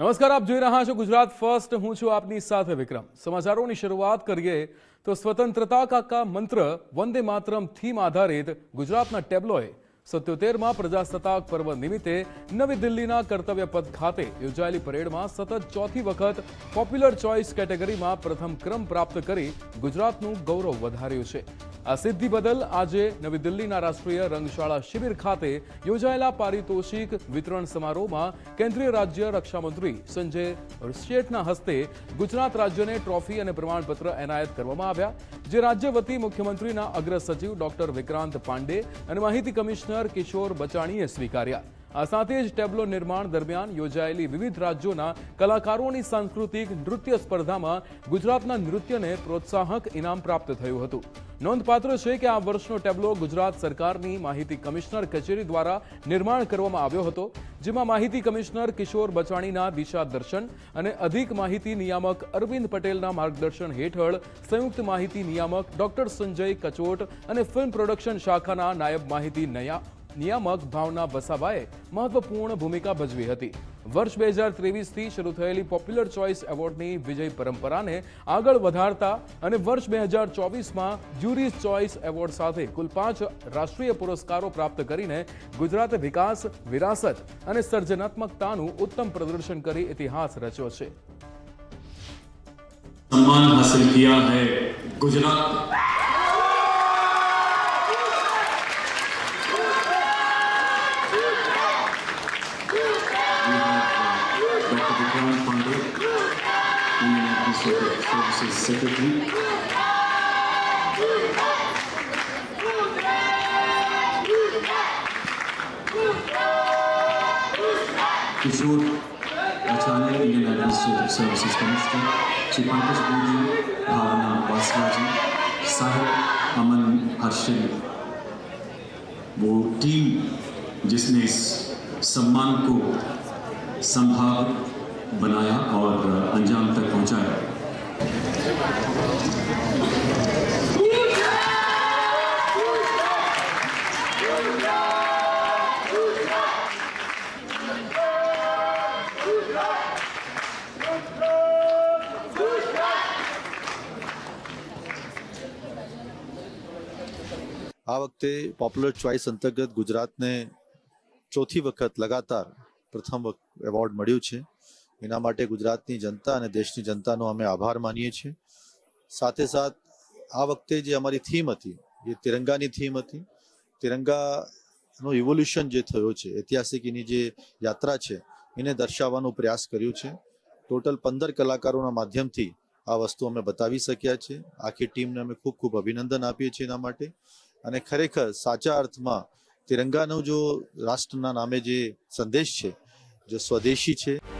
નમસ્કાર, આપ જોઈ રહ્યા છો ગુજરાત ફર્સ્ટ. હું છું આપની સાથે વિક્રમ. સમાચારોની શરૂઆત કરીએ તો સ્વતંત્રતા કાકા મંત્ર વંદે માતરમ થીમ આધારિત ગુજરાતના ટેબ્લોએ સત્યોતેરમાં પ્રજાસત્તાક પર્વ નિમિત્તે નવી દિલ્હીના કર્તવ્ય પદ ખાતે યોજાયેલી પરેડમાં સતત ચોથી વખત પોપ્યુલર ચોઇસ કેટેગરીમાં પ્રથમ ક્રમ પ્રાપ્ત કરી ગુજરાતનું ગૌરવ વધાર્યું છે. આ સિદ્ધિ બદલ આજે નવી દિલ્હીના રાષ્ટ્રીય રંગશાળા શિબિર ખાતે યોજાયેલા પારિતોષિક વિતરણ સમારોહમાં કેન્દ્રીય રાજ્ય રક્ષામંત્રી સંજય શેઠના હસ્તે ગુજરાત રાજ્યને ટ્રોફી અને પ્રમાણપત્ર એનાયત કરવામાં આવ્યા, જે રાજ્ય વતી મુખ્યમંત્રીના અગ્ર સચિવ ડોક્ટર વિક્રાંત પાંડે અને માહિતી કમિશનર કિશોર બચાણીએ સ્વીકાર્યા. આ સાથે જ ટેબ્લો નિર્માણ દરમિયાન યોજાયેલી વિવિધ રાજ્યોના કલાકારોની સાંસ્કૃતિક નૃત્ય સ્પર્ધામાં ગુજરાતના નૃત્યને પ્રોત્સાહક ઇનામ પ્રાપ્ત થયું હતું. નોંધપાત્ર છે કે આ વર્ષનો ટેબ્લો ગુજરાત સરકારની માહિતી કમિશનર કચેરી દ્વારા નિર્માણ કરવામાં આવ્યો હતો, જેમાં માહિતી કમિશનર કિશોર બચાણીના દિશા દર્શન અને અધિક માહિતી નિયામક અરવિંદ પટેલના માર્ગદર્શન હેઠળ સંયુક્ત માહિતી નિયામક ડોક્ટર સંજય કચોટ અને ફિલ્મ પ્રોડક્શન શાખાના નાયબ માહિતી નયા નિયામક ભાવના વસાવાએ મહત્વપૂર્ણ ભૂમિકા ભજવી હતી વર્ષ બે હજાર ત્રેવીસથી શરૂ થયેલી પોપ્યુલર ચોઇસ એવોર્ડની વિજય પરંપરાને આગળ વધારતા અને વર્ષ બે હજાર ચોવીસમાં જ્યુરીઝ ચોઇસ એવોર્ડ સાથે કુલ પાંચ રાષ્ટ્રીય પુરસ્કારો પ્રાપ્ત કરીને ગુજરાતે વિકાસ વિરાસત અને સર્જનાત્મકતાનું ઉત્તમ પ્રદર્શન કરી ઇતિહાસ રચ્યો છે सम्मान हासिल किया है Gujarat officiel qui se secrétaire. Kishore Acharya Indian administrative services commissioner Shri Pankaj Gogi Bhavna Vasava ji Sahib Aman Harshil वो टीम जिसने इस सम्मान को संभावित बनाया और अंजाम तक पहुंचाया આ વખતે પોપ્યુલર ચોઇસ અંતર્ગત ગુજરાતને ચોથી વખત લગાતાર પ્રથમ વખ- એવોર્ડ મળ્યું છે એના માટે ગુજરાતની જનતા અને દેશની જનતાનો અમે આભાર માનીએ છીએ. સાથે સાથ, આ વખતે જે અમારી થીમ હતી, એ તિરંગાની થીમ હતી. તિરંગાનો ઇવોલ્યુશન જે થયો છે, ઐતિહાસિક એની જે યાત્રા છે, એને દર્શાવવાનો પ્રયાસ કર્યો છે. ટોટલ પંદર કલાકારોના માધ્યમથી આ વસ્તુ અમે બતાવી શક્યા છે. આખી ટીમને અમે ખૂબ ખૂબ અભિનંદન આપીએ છીએ એના માટે. અને ખરેખર સાચા અર્થમાં તિરંગાનો જો રાષ્ટ્રના નામે જે સંદેશ છે, જે સ્વદેશી છે